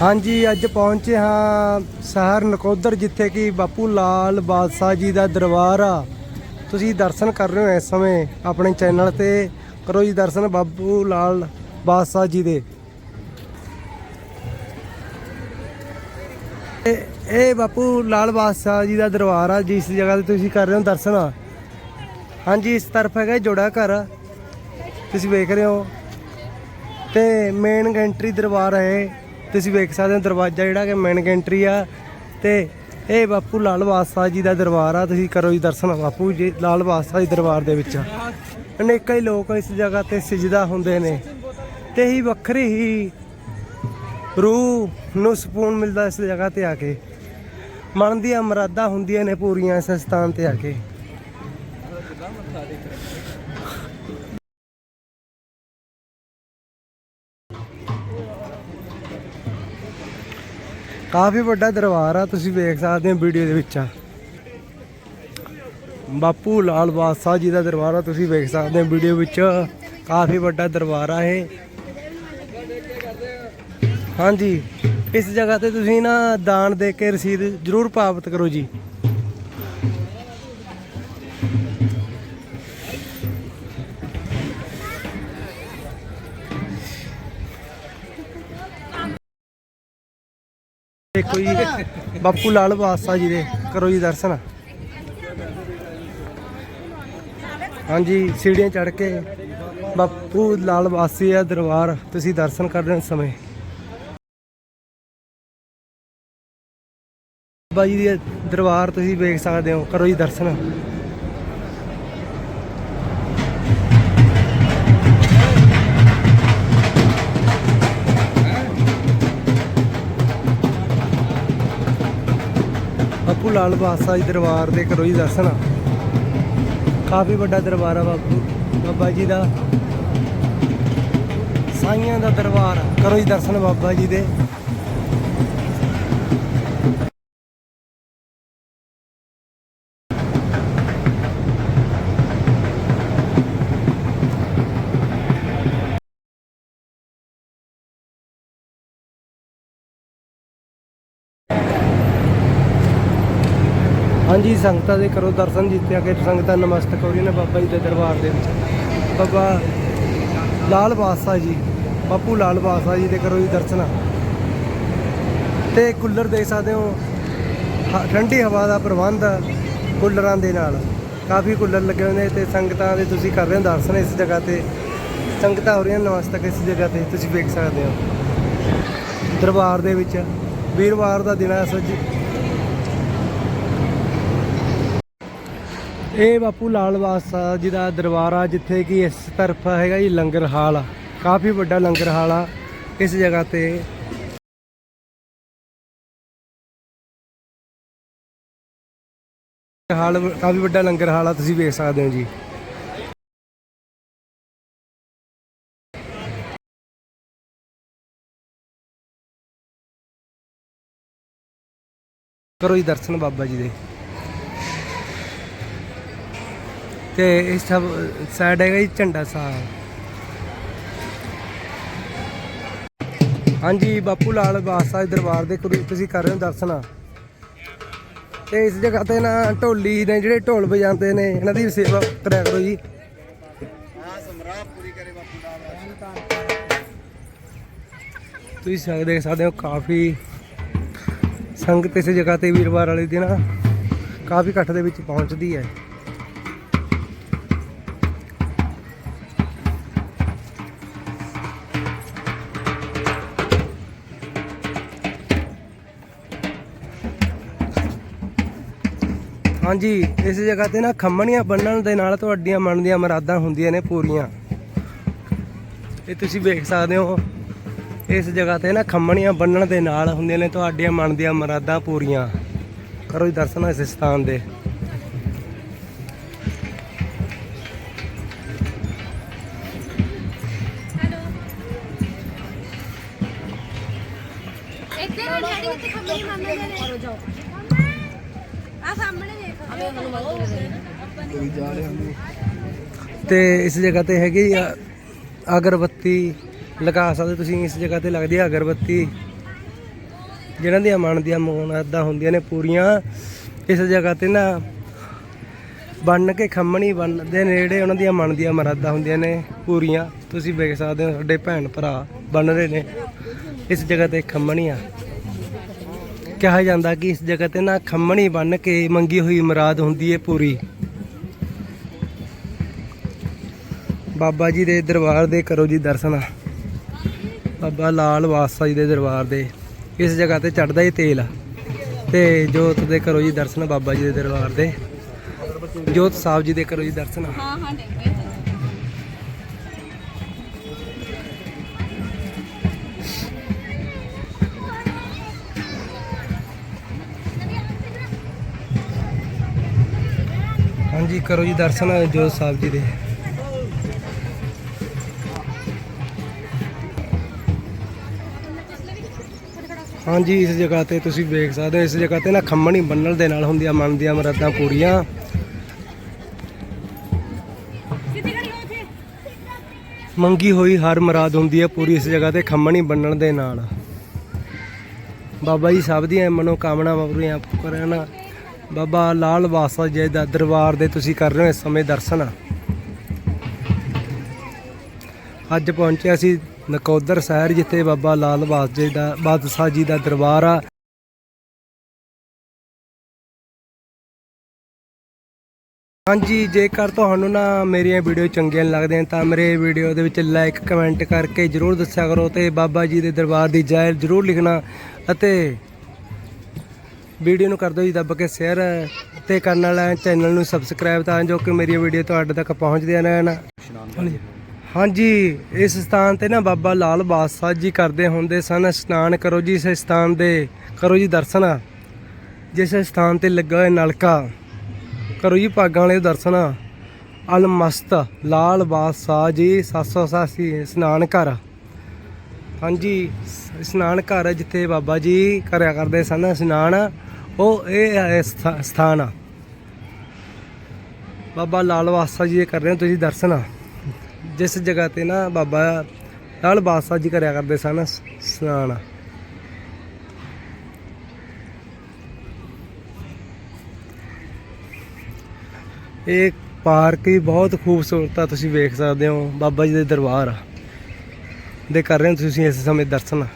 ਹਾਂਜੀ, ਅੱਜ ਪਹੁੰਚੇ ਹਾਂ ਸ਼ਹਿਰ ਨਕੋਦਰ, ਜਿੱਥੇ ਕਿ ਬਾਪੂ ਲਾਲ ਬਾਦਸ਼ਾਹ ਜੀ ਦਾ ਦਰਬਾਰ ਆ। ਤੁਸੀਂ ਦਰਸ਼ਨ ਕਰ ਰਹੇ ਹੋ ਇਸ ਸਮੇਂ ਆਪਣੇ ਚੈਨਲ ਤੇ। ਕਰੋ ਜੀ ਦਰਸ਼ਨ ਬਾਪੂ ਲਾਲ ਬਾਦਸ਼ਾਹ ਜੀ ਦੇ। ਇਹ ਬਾਪੂ ਲਾਲ ਬਾਦਸ਼ਾਹ ਜੀ ਦਾ ਦਰਬਾਰ ਆ, ਜਿਸ ਜਗ੍ਹਾ ਤੇ ਤੁਸੀਂ ਕਰ ਰਹੇ ਹੋ ਦਰਸ਼ਨ। ਹਾਂਜੀ, ਇਸ ਤਰਫ ਹੈਗਾ ਜੋੜਾ ਘਰ। ਤੁਸੀਂ ਵੇਖ ਰਹੇ ਹੋ। ਤੇ ਮੇਨ ਗੈਂਟਰੀ ਦਰਬਾਰ ਹੈ ਤੁਸੀਂ ਵੇਖ ਸਕਦੇ ਹੋ ਦਰਵਾਜ਼ਾ ਜਿਹੜਾ ਕਿ ਮੇਨ ਗੈਂਟਰੀ ਆ ਤੇ ਇਹ ਬਾਪੂ ਲਾਲ ਬਾਦਸ਼ਾਹ ਜੀ ਦਾ ਦਰਬਾਰ ਆ, ਤੁਸੀਂ ਕਰੋ ਜੀ ਦਰਸ਼ਨ ਬਾਪੂ ਜੀ, ਲਾਲ ਬਾਦਸ਼ਾਹ ਜੀ ਦਰਬਾਰ ਦੇ ਵਿੱਚ। ਅਨੇਕਾਂ ਹੀ ਲੋਕ ਇਸ ਜਗ੍ਹਾ ਤੇ ਸਜਦਾ ਹੁੰਦੇ ਨੇ ਤੇ ਹੀ ਵੱਖਰੀ ਹੀ ਰੂਹ ਨੂੰ ਸਕੂਨ ਮਿਲਦਾ ਇਸ ਜਗ੍ਹਾ ਤੇ ਆ ਕੇ। ਮਨ ਦੀਆਂ ਮਰਾਦਾਂ ਹੁੰਦੀਆਂ ਨੇ ਪੂਰੀਆਂ ਇਸ ਸਥਾਨ ਤੇ ਆ ਕੇ। ਕਾਫੀ ਵੱਡਾ ਦਰਬਾਰ ਆ, ਤੁਸੀਂ ਵੇਖ ਸਕਦੇ ਹੋ ਵੀਡੀਓ ਦੇ ਵਿੱਚ ਬਾਪੂ ਲਾਲ ਬਾਦਸ਼ਾਹ ਜੀ ਦਾ ਦਰਬਾਰ ਆ, ਤੁਸੀਂ ਵੇਖ ਸਕਦੇ ਹੋ ਵੀਡੀਓ ਵਿੱਚ। ਕਾਫੀ ਵੱਡਾ ਦਰਬਾਰ ਆ ਇਹ। ਹਾਂਜੀ, ਇਸ ਜਗ੍ਹਾ ਤੇ ਤੁਸੀਂ ਨਾ ਦਾਨ ਦੇ ਕੇ ਰਸੀਦ ਜ਼ਰੂਰ ਪ੍ਰਾਪਤ ਕਰੋ ਜੀ। ਦੇਖੋ ਜੀ, ਬਾਪੂ ਲਾਲ ਬਾਦਸ਼ਾਹ ਜੀ ਦੇ, ਕਰੋ ਜੀ ਦਰਸ਼ਨ। ਹਾਂਜੀ, ਸੀੜੀਆਂ ਚੜ ਕੇ ਬਾਪੂ ਲਾਲ ਬਾਦਸ਼ਾਹ ਦਾ ਦਰਬਾਰ, ਤੁਸੀਂ ਦਰਸ਼ਨ ਕਰ ਹੋ ਸਮੇਂ। ਬਾਬਾ ਜੀ ਦੇ ਦਰਬਾਰ ਤੁਸੀਂ ਵੇਖ ਸਕਦੇ ਹੋ, ਕਰੋ ਜੀ ਦਰਸ਼ਨ। ਬਾਪੂ ਲਾਲ ਬਾਦਸ਼ਾਹ ਜੀ ਦਰਬਾਰ ਦੇ ਕਰੋ ਜੀ ਦਰਸ਼ਨ ਕਾਫੀ ਵੱਡਾ ਦਰਬਾਰ ਆ ਬਾਪੂ, ਬਾਬਾ ਜੀ ਦਾ। ਸਾਈਆਂ ਦਾ ਦਰਬਾਰ ਕਰੋ ਜੀ ਦਰਸ਼ਨ ਬਾਬਾ ਜੀ ਦੇ। ਹਾਂਜੀ, ਸੰਗਤਾਂ ਦੇ ਕਰੋ ਦਰਸ਼ਨ ਜਿੱਤਿਆ ਆ ਕੇ ਸੰਗਤਾਂ ਨਮਸਤਕ ਹੋ ਰਹੀਆਂ ਨੇ ਬਾਬਾ ਜੀ ਦੇ ਦਰਬਾਰ ਦੇ ਵਿੱਚ। ਬਾਬਾ ਲਾਲ ਬਾਦਸ਼ਾਹ ਜੀ, ਬਾਪੂ ਲਾਲ ਬਾਦਸ਼ਾਹ ਜੀ ਦੇ ਕਰੋ ਜੀ ਦਰਸ਼ਨ। ਤੇ ਕੂਲਰ ਦੇਖ ਸਕਦੇ ਹੋ, ਹ- ਠੰਡੀ ਹਵਾ ਦਾ ਪ੍ਰਬੰਧ ਕੂਲਰਾਂ ਦੇ ਨਾਲ। ਕਾਫੀ ਕੂਲਰ ਲੱਗੇ ਹੋਏ ਨੇ ਤੇ ਸੰਗਤਾਂ ਦੇ ਤੁਸੀਂ ਕਰ ਰਹੇ ਹੋ ਦਰਸ਼ਨ ਇਸ ਜਗ੍ਹਾ ਤੇ। ਸੰਗਤਾਂ ਹੋ ਰਹੀਆਂ ਨਮਸਤਕ ਇਸ ਜਗ੍ਹਾ ਤੇ, ਤੁਸੀਂ ਵੇਖ ਸਕਦੇ ਹੋ। ਦਰਬਾਰ ਦੇ ਵਿੱਚ ਵੀਰਵਾਰ ਦਾ ਦਿਨ ਹੈ ਸੱਜ ਇਹ ਬਾਪੂ ਲਾਲ ਬਾਦਸ਼ਾਹ ਜੀ ਦਾ ਦਰਬਾਰ ਆ, ਜਿੱਥੇ ਕਿ ਇਸ ਤਰਫ ਹੈਗਾ ਜੀ ਲੰਗਰ ਹਾਲ ਕਾਫੀ ਵੱਡਾ ਲੰਗਰ ਹਾਲ ਆ ਇਸ ਜਗ੍ਹਾ ਤੇ। ਹਾਲ, ਕਾਫੀ ਵੱਡਾ ਲੰਗਰ ਹਾਲ ਆ, ਤੁਸੀਂ ਵੇਖ ਸਕਦੇ ਹੋ ਜੀ। ਕਰੋ ਜੀ ਦਰਸ਼ਨ ਬਾਬਾ ਜੀ ਦੇ। ਤੇ ਇਸ ਸਭ ਸਾਈਡ ਹੈਗਾ ਜੀ ਝੰਡਾ ਸਾਹਿਬ ਹਾਂਜੀ, ਬਾਪੂ ਲਾਲ ਬਾਦਸ਼ਾਹ ਦਰਬਾਰ ਦੇ ਕੋਲ ਤੁਸੀਂ ਕਰ ਰਹੇ ਹੋ ਦਰਸ਼ਨ। ਤੇ ਇਸ ਜਗ੍ਹਾ ਤੇ ਨਾ ਢੋਲੀ ਨੇ ਜਿਹੜੇ ਢੋਲ ਵਜਾਉਂਦੇ ਨੇ, ਇਹਨਾਂ ਦੀ ਸੇਵਾ ਕਰਿਆ ਕਰੋ ਜੀ। ਤੁਸੀਂ ਦੇਖ ਸਕਦੇ ਹੋ, ਕਾਫੀ ਸੰਗਤ ਇਸ ਜਗ੍ਹਾ ਤੇ ਵੀਰਵਾਰ ਵਾਲੇ ਦਿਨ ਕਾਫੀ ਇਕੱਠ ਦੇ ਵਿੱਚ ਪਹੁੰਚਦੀ ਹੈ। ਹਾਂਜੀ, ਇਸ ਜਗ੍ਹਾ ਤੇ ਨਾ ਖੰਮਣੀਆਂ ਬੰਨਣ ਦੇ ਨਾਲ ਤੁਹਾਡੀਆਂ ਮਨ ਦੀਆਂ ਮੁਰਾਦਾਂ ਹੁੰਦੀਆਂ ਨੇ ਪੂਰੀਆਂ। ਇਹ ਤੁਸੀਂ ਵੇਖ ਸਕਦੇ ਹੋ, ਇਸ ਜਗ੍ਹਾ ਤੇ ਨਾ ਖੰਮਣੀਆਂ ਬੰਨਣ ਦੇ ਨਾਲ ਹੁੰਦੀਆਂ ਨੇ ਤੁਹਾਡੀਆਂ ਮਨ ਦੀਆਂ ਮੁਰਾਦਾਂ ਪੂਰੀਆਂ। ਕਰੋ ਜੀ ਦਰਸ਼ਨ ਇਸ ਸਥਾਨ ਦੇ। ਇੱਥੇ ਡੈਡੀ ਕਿਤੇ ਖੰਮਣੀ ਮੰਨਦੇ ਨੇ ਜਾਓ ਆ ਸਾਹਮਣੇ ਦੇਖ ਤੇ ਇਸ ਜਗ੍ਹਾ ਤੇ ਹੈਗੀ ਆ ਅਗਰਬੱਤੀ ਲਗਾ ਸਕਦੇ ਤੁਸੀਂ, ਇਸ ਜਗ੍ਹਾ ਤੇ ਲੱਗਦੀ ਹੈ ਅਗਰਬੱਤੀ। ਜਿਨ੍ਹਾਂ ਦੀਆਂ ਮਨ ਦੀਆਂ ਮੁਰਾਦਾਂ ਹੁੰਦੀਆਂ ਨੇ ਪੂਰੀਆਂ, ਇਸ ਜਗ੍ਹਾ ਤੇ ਨਾ ਬੰਨ ਕੇ ਖੰਮਣੀ ਬੰਨਦੇ ਨੇੜੇ ਉਹਨਾਂ ਦੀਆਂ ਮਨ ਦੀਆਂ ਮੁਰਾਦਾਂ ਹੁੰਦੀਆਂ ਨੇ ਪੂਰੀਆਂ। ਤੁਸੀਂ ਵੇਖ ਸਕਦੇ ਹੋ ਸਾਡੇ ਭੈਣ ਭਰਾ ਬੰਨ ਰਹੇ ਨੇ। ਇਸ ਜਗ੍ਹਾ ਤੇ ਖੰਮਣੀਆਂ। ਕਿਹਾ ਜਾਂਦਾ ਕਿ ਇਸ ਜਗ੍ਹਾ ਤੇ ਨਾ ਖੰਮਣੀ ਬੰਨ ਕੇ ਮੰਗੀ ਹੋਈ ਮੁਰਾਦ ਹੁੰਦੀ ਹੈ ਪੂਰੀ। ਬਾਬਾ ਜੀ ਦੇ ਦਰਬਾਰ ਦੇ ਕਰੋ ਜੀ ਦਰਸ਼ਨ। ਬਾਬਾ ਲਾਲ ਬਾਦਸ਼ਾਹ ਜੀ ਦੇ ਦਰਬਾਰ ਦੇ। ਇਸ ਜਗ੍ਹਾ ਤੇ ਚੜਦਾ ਹੀ ਤੇਲ। ਤੇ ਜੋਤ ਦੇ ਕਰੋ ਜੀ ਦਰਸ਼ਨ ਬਾਬਾ ਜੀ ਦੇ ਦਰਬਾਰ ਦੇ। ਜੋਤ ਸਾਹਿਬ ਜੀ ਦੇ ਕਰੋ ਜੀ ਦਰਸ਼ਨ। ਹਾਂ ਹਾਂ ਹਾਂਜੀ, ਕਰੋ ਜੀ ਦਰਸ਼ਨ, ਜੋਤ ਸਾਹਿਬ ਜੀ ਦੇ। ਹਾਂਜੀ, ਇਸ ਜਗ੍ਹਾ ਤੇ ਤੁਸੀਂ ਵੇਖ ਸਕਦੇ ਹੋ, ਇਸ ਜਗ੍ਹਾ ਤੇ ਨਾ ਖੰਮਣੀ ਬੰਨਣ ਦੇ ਨਾਲ ਹੁੰਦੀਆਂ, ਮਨ ਦੀਆਂ ਮੁਰਾਦਾਂ ਪੂਰੀਆਂ। ਮੰਗੀ ਹੋਈ ਹਰ ਮੁਰਾਦ ਹੁੰਦੀ ਹੈ, ਪੂਰੀ ਇਸ ਜਗ੍ਹਾ ਤੇ ਖੰਮਣੀ ਬੰਨਣ ਦੇ ਨਾਲ। ਬਾਬਾ ਜੀ ਸਭ ਦੀਆਂ ਮਨੋ ਕਾਮਨਾਵਾਂ ਪੂਰੀਆਂ ਕਰਨ। ਬਾਬਾ ਲਾਲ ਬਾਸਾ ਜੀ ਦਾ ਦਰਬਾਰ ਦੇ ਤੁਸੀਂ ਕਰ ਰਹੇ ਹੋ ਇਸ ਸਮੇਂ ਦਰਸ਼ਨ। ਅੱਜ ਪਹੁੰਚਿਆ ਸੀ ਨਕੋਦਰ ਸ਼ਹਿਰ ਜਿੱਥੇ ਬਾਬਾ ਲਾਲ ਬਾਸ ਜੀ ਦਾ ਬਾਦਸ਼ਾਹ ਜੀ ਦਾ ਦਰਬਾਰ ਆ। ਹਾਂਜੀ, ਜੇਕਰ ਤੁਹਾਨੂੰ ਨਾ ਮੇਰੀਆਂ ਵੀਡੀਓ ਚੰਗੀਆਂ ਲੱਗਦੀਆਂ ਤਾਂ ਮੇਰੇ ਵੀਡੀਓ ਦੇ ਵਿੱਚ ਲਾਈਕ ਕਮੈਂਟ ਕਰਕੇ ਜਰੂਰ ਦੱਸਿਆ ਕਰੋ ਤੇ ਬਾਬਾ ਜੀ ਦੇ ਦਰਬਾਰ ਦੀ ਜੈ ਜਰੂਰ ਲਿਖਣਾ ਅਤੇ ਵੀਡੀਓ ਨੂੰ ਕਰ ਦਿਓ ਜੀ ਦੱਬ ਕੇ ਸ਼ੇਅਰ ਤੇ ਕਰਨ ਵਾਲਾ ਚੈਨਲ ਨੂੰ ਸਬਸਕ੍ਰਾਈਬ ਤਾਂ ਜੋ ਕਿ ਮੇਰੀਆਂ ਵੀਡੀਓ ਤੁਹਾਡੇ ਤੱਕ ਪਹੁੰਚਦੀਆਂ ਰਹਿਣ। ਹਾਂਜੀ ਇਸ ਸਥਾਨ ਤੇ ਨਾ ਬਾਬਾ ਲਾਲ ਬਾਦਸ਼ਾਹ ਜੀ ਕਰਦੇ ਹੁੰਦੇ ਸਨ। ਇਸ਼ਨਾਨ ਕਰੋ ਜੀ ਇਸ ਸਥਾਨ ਦੇ ਕਰੋ ਜੀ ਦਰਸ਼ਨ। ਜਿਸ ਸਥਾਨ ਤੇ ਲੱਗਾ ਹੋਇਆ ਨਲਕਾ ਕਰੋ ਜੀ ਭਾਗਾਂ ਵਾਲੇ ਦਰਸ਼ਨ। ਅਲਮਸਤ ਲਾਲ ਬਾਦਸ਼ਾਹ ਜੀ 787 ਇਸ਼ਨਾਨ ਘਰ। ਹਾਂਜੀ ਇਸ਼ਨਾਨ ਘਰ ਜਿੱਥੇ ਬਾਬਾ ਜੀ ਕਰਿਆ ਕਰਦੇ ਸਨ। ਇਸ਼ਨਾਨ ਉਹ ਇਹ ਹੈ ਸਥਾ- ਸਥਾਨ ਆ। ਬਾਬਾ ਲਾਲ ਬਾਦਸ਼ਾਹ ਜੀ ਦੇ ਕਰ ਰਹੇ ਹੋ ਤੁਸੀਂ ਦਰਸ਼ਨ ਜਿਸ ਜਗ੍ਹਾ ਤੇ ਨਾ ਬਾਬਾ ਲਾਲ ਬਾਦਸ਼ਾਹ ਜੀ ਕਰਿਆ ਕਰਦੇ ਸਨ, ਸ- ਇਸ਼ਨਾਨ ਇਹ ਪਾਰਕ ਵੀ ਬਹੁਤ ਖੂਬਸੂਰਤ ਆ, ਤੁਸੀਂ ਵੇਖ ਸਕਦੇ ਹੋ, ਬਾਬਾ ਜੀ ਦੇ ਦਰਬਾਰ ਆ। ਦੇ ਕਰ ਰਹੇ ਹੋ ਤੁਸੀਂ ਇਸ ਸਮੇਂ ਦਰਸ਼ਨ।